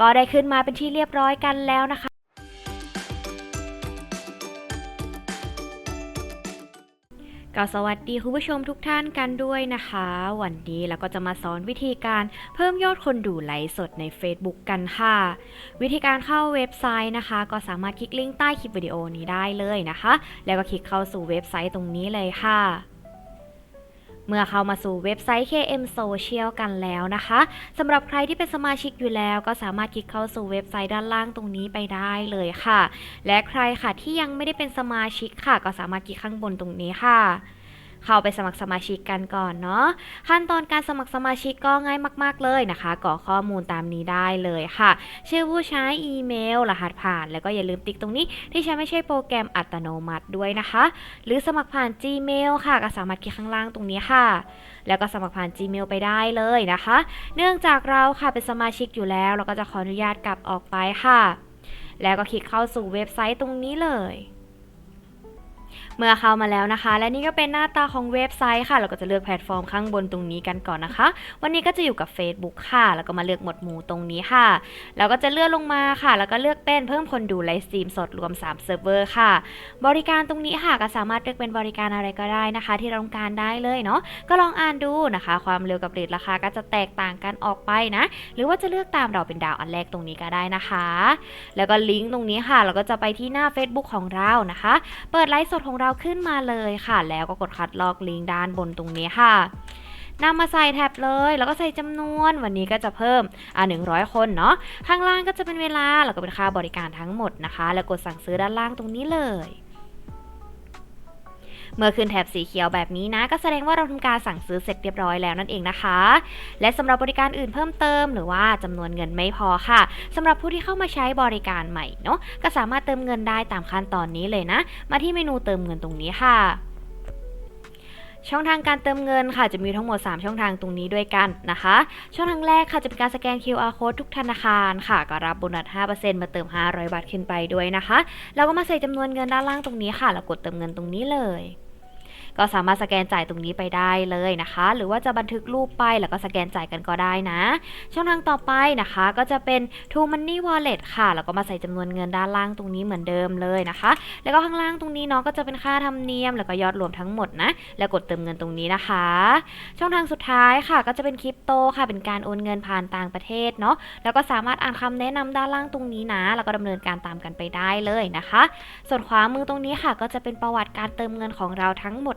ก็ได้ขึ้นมาเป็นที่เรียบร้อยกันแล้วนะคะ ก็สวัสดีคุณผู้ชมทุกท่านกันด้วยนะคะ วันนี้เราก็จะมาสอนวิธีการเพิ่มยอดคนดูไลฟ์สดใน Facebook กันค่ะ วิธีการเข้าเว็บไซต์นะคะ ก็สามารถคลิกลิงก์ใต้คลิปวิดีโอนี้ได้เลยนะคะ แล้วก็คลิกเข้าสู่เว็บไซต์ตรงนี้เลยค่ะ เมื่อเข้ามาสู่เว็บไซต์ KM Social กันแล้วนะคะสำหรับใครที่เป็นสมาชิกอยู่แล้ว ก็สามารถคลิกเข้าสู่เว็บไซต์ด้านล่างตรงนี้ไปได้เลยค่ะ และใครค่ะที่ยังไม่ได้เป็นสมาชิกค่ะ ก็สามารถคลิกข้างบนตรงนี้ค่ะ เข้าไปสมัครสมาชิกกันก่อนเนาะขั้นตอนการสมัครสมาชิกก็ง่ายมากๆเลยนะคะกรอกข้อมูลตามนี้ได้เลยค่ะ ชื่อผู้ใช้อีเมล รหัสผ่าน แล้วก็อย่าลืมติ๊กตรงนี้ ที่ใช้ไม่ใช่โปรแกรมอัตโนมัติด้วยนะคะ หรือสมัครผ่าน Gmail ค่ะก็สามารถคลิกข้างล่างตรงนี้ค่ะ แล้วก็สมัครผ่าน Gmail ไปได้เลยนะคะ เนื่องจากเราค่ะเป็นสมาชิกอยู่แล้วเราก็จะขออนุญาตกลับออกไปค่ะ แล้วก็คลิกเข้าสู่เว็บไซต์ตรงนี้เลย เมื่อเข้ามาแล้วนะคะ และนี่ก็เป็นหน้าตาของเว็บไซต์ค่ะ เราก็จะเลือกแพลตฟอร์มข้างบนตรงนี้กันก่อนนะคะ วันนี้ก็จะอยู่กับ Facebook ค่ะ แล้วก็มาเลือกหมวดหมู่ตรงนี้ค่ะ แล้วก็จะเลื่อนลงมาค่ะ แล้วก็เลือกเป็นเพิ่มคนดูไลฟ์สตรีมสดรวม3เซิร์ฟเวอร์ค่ะ บริการตรงนี้ค่ะก็สามารถเลือกเป็นบริการอะไรก็ได้นะคะ ที่เราต้องการได้เลยเนาะ ก็ลองอ่านดูนะคะ ความเร็วกับเรทราคาก็จะแตกต่างกันออกไปนะ หรือว่าจะเลือกตามเราเป็นดาวอันแรกตรงนี้ก็ได้นะคะ แล้วก็ลิงก์ตรงนี้ค่ะ เราก็จะไปที่หน้า Facebook ของเรานะคะ เปิดไลฟ์สดของเราขึ้นมาเลยค่ะ แล้วก็กดคัดลอกลิงก์ด้านบนตรงนี้ค่ะนำมาใส่แท็บเลย แล้วก็ใส่จำนวนวันนี้ก็จะเพิ่มอ่า100 คนเนาะข้างล่างก็จะเป็นเวลาแล้วก็เป็นค่าบริการทั้งหมดนะคะ แล้วกดสั่งซื้อด้านล่างตรงนี้เลย เมื่อขึ้นแถบสีเขียวแบบนี้นะ ก็แสดงว่าเราทำการสั่งซื้อเสร็จเรียบร้อยแล้วนั่นเองนะคะ และสำหรับบริการอื่นเพิ่มเติม หรือว่าจำนวนเงินไม่พอค่ะสำหรับผู้ที่เข้ามาใช้บริการใหม่เนาะก็สามารถเติมเงินได้ตามขั้นตอนนี้เลยนะ มาที่เมนูเติมเงินตรงนี้ค่ะ ช่องทางการเติมเงินค่ะจะมีทั้งหมด 3 ช่องทางตรงนี้ด้วยกันนะคะ ช่องทางแรกค่ะจะเป็นการสแกน QR code ทุกธนาคารค่ะ ก็รับโบนัส 5%มาเติม 500 บาทขึ้นไปด้วยนะคะ แล้วก็มาใส่จำนวนเงินด้านล่างตรงนี้ค่ะ แล้วกดเติมเงินตรงนี้เลย ก็สามารถสแกนจ่ายตรงนี้ไปได้เลยนะคะ หรือว่าจะบันทึกรูปไปแล้วก็สแกนจ่ายกันก็ได้นะ ช่องทางต่อไปนะคะก็จะเป็น True Money Wallet ค่ะ แล้วก็มาใส่จำนวนเงินด้านล่างตรงนี้เหมือนเดิมเลยนะคะ แล้วก็ข้างล่างตรงนี้เนาะก็จะเป็นค่าธรรมเนียม แล้วก็ยอดรวมทั้งหมดนะ แล้วกดเติมเงินตรงนี้นะคะ ช่องทางสุดท้ายค่ะ ก็จะเป็นคริปโตค่ะ เป็นการโอนเงินผ่านต่างประเทศเนาะ แล้วก็สามารถอ่านคำแนะนำด้านล่างตรงนี้นะ แล้วก็ดำเนินการตามกันไปได้เลยนะคะ ส่วนขวามือตรงนี้ค่ะ ก็จะเป็นประวัติการเติมเงินของเราทั้งหมด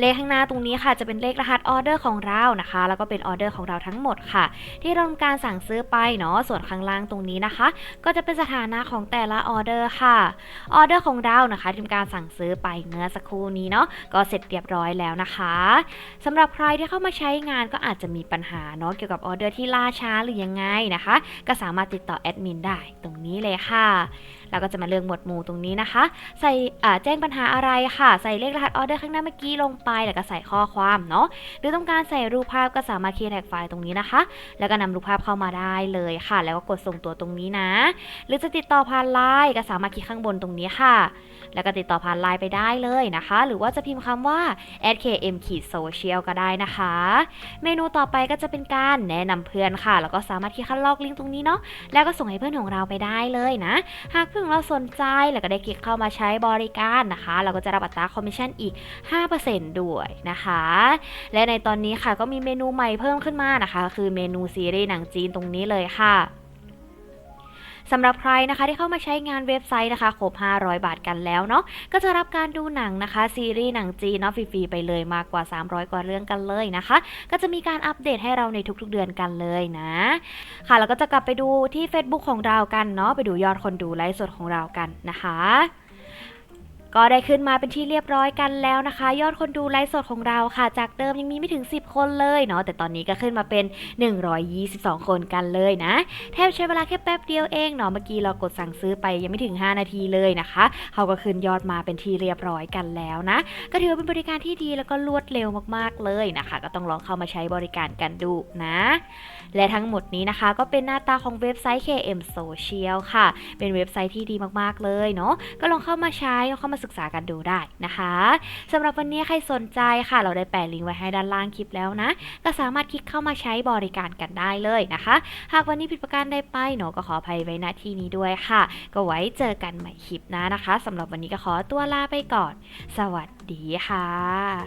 เลขข้างหน้าตรงนี้ค่ะจะเป็นเลขรหัสออเดอร์ของเรานะคะ แล้วก็เป็นออเดอร์ของเราทั้งหมดค่ะ ที่เราทำการสั่งซื้อไปเนาะส่วนข้างล่างตรงนี้นะคะ ก็จะเป็นสถานะของแต่ละออเดอร์ค่ะออเดอร์ของเรานะคะที่ทำการสั่งซื้อไปเมื่อสักครู่นี้เนาะก็เสร็จเรียบร้อยแล้วนะคะสำหรับใครที่เข้ามาใช้งานก็อาจจะมีปัญหาเนาะเกี่ยวกับออเดอร์ที่ล่าช้าหรือยังไงนะคะ ก็สามารถติดต่อแอดมินได้ตรงนี้เลยค่ะเราก็จะมาเลือกหมวดหมู่ตรงนี้นะคะ ใส่อ่าแจ้งปัญหาอะไรค่ะ ใส่เลขรหัสออเดอร์ข้างหน้าเมื่อกี้ลงไป แล้วก็ใส่ข้อความเนาะ หรือต้องการใส่รูปภาพก็สามารถคีย์แท็กไฟล์ตรงนี้นะคะ แล้วก็นำรูปภาพเข้ามาได้เลยค่ะ แล้วก็กดส่งตัวตรงนี้นะ หรือจะติดต่อผ่านไลน์ก็สามารถคลิกข้างบนตรงนี้ค่ะ แล้วก็ติดต่อผ่านไลน์ไปได้เลยนะคะ หรือว่าจะพิมพ์คำว่า @km social ก็ได้นะคะ เมนูต่อไปก็จะเป็นการแนะนำเพื่อนค่ะ แล้วก็สามารถคลิกคัดลอกลิงก์ตรงนี้เนาะ แล้วก็ส่งให้เพื่อนของเราไปได้เลยนะ หากเพื่อนเราสนใจแล้วก็ได้คลิกเข้ามาใช้บริการนะคะ เราก็จะรับอัตราคอมมิชชั่นอีก 5%ด้วยนะคะ และในตอนนี้ค่ะก็มีเมนูใหม่เพิ่มขึ้นมานะคะ คือเมนูซีรีส์หนังจีนตรงนี้เลยค่ะ สำหรับใครนะคะที่เข้ามาใช้งานเว็บไซต์นะคะครบ 500 บาทกันแล้วเนาะก็จะรับการดูหนังนะคะ ซีรีส์หนังจีนเนาะฟรีๆไปเลยมากกว่า 300 กว่าเรื่องกันเลยนะคะ ก็จะมีการอัปเดตให้เราในทุกๆเดือนกันเลยนะ ค่ะแล้วก็จะกลับไปดูที่ Facebook ของเรากันเนาะไปดูยอดคนดูไลฟ์สดของเรากันนะคะ ก็ได้ขึ้นมาเป็นที่เรียบร้อยกันแล้วนะคะ ยอดคนดูไลฟ์สดของเราค่ะ จากเดิมยังมีไม่ถึง 10 คนเลยเนาะแต่ตอนนี้ก็ขึ้นมาเป็น 122 คนกันเลยนะ แทบใช้เวลาแค่แป๊บเดียวเองเนาะเมื่อกี้เรากดสั่งซื้อไปยังไม่ถึง 5 นาทีเลยนะคะเขาก็ขึ้นยอดมาเป็นที่เรียบร้อยกันแล้วนะ ก็ถือว่าเป็นบริการที่ดีแล้วก็รวดเร็วมากๆเลยนะคะ ก็ต้องลองเข้ามาใช้บริการกันดูนะ และทั้งหมดนี้นะคะ ก็เป็นหน้าตาของเว็บไซต์ KM Social ค่ะ เป็นเว็บไซต์ที่ดีมากๆเลยเนาะก็ลองเข้ามาใช้ลองเข้ามาศึกษากันดูได้นะคะสำหรับวันนี้ใครสนใจค่ะ เราได้แปะลิงก์ไว้ให้ด้านล่างคลิปแล้วนะ ก็สามารถคลิกเข้ามาใช้บริการกันได้เลยนะคะ หากวันนี้ผิดประการใดไปหนูก็ขออภัยไว้ณที่นี้ด้วยค่ะ ก็ไว้เจอกันใหม่คลิปหน้านะคะสำหรับวันนี้ก็ขอตัวลาไปก่อน สวัสดีค่ะ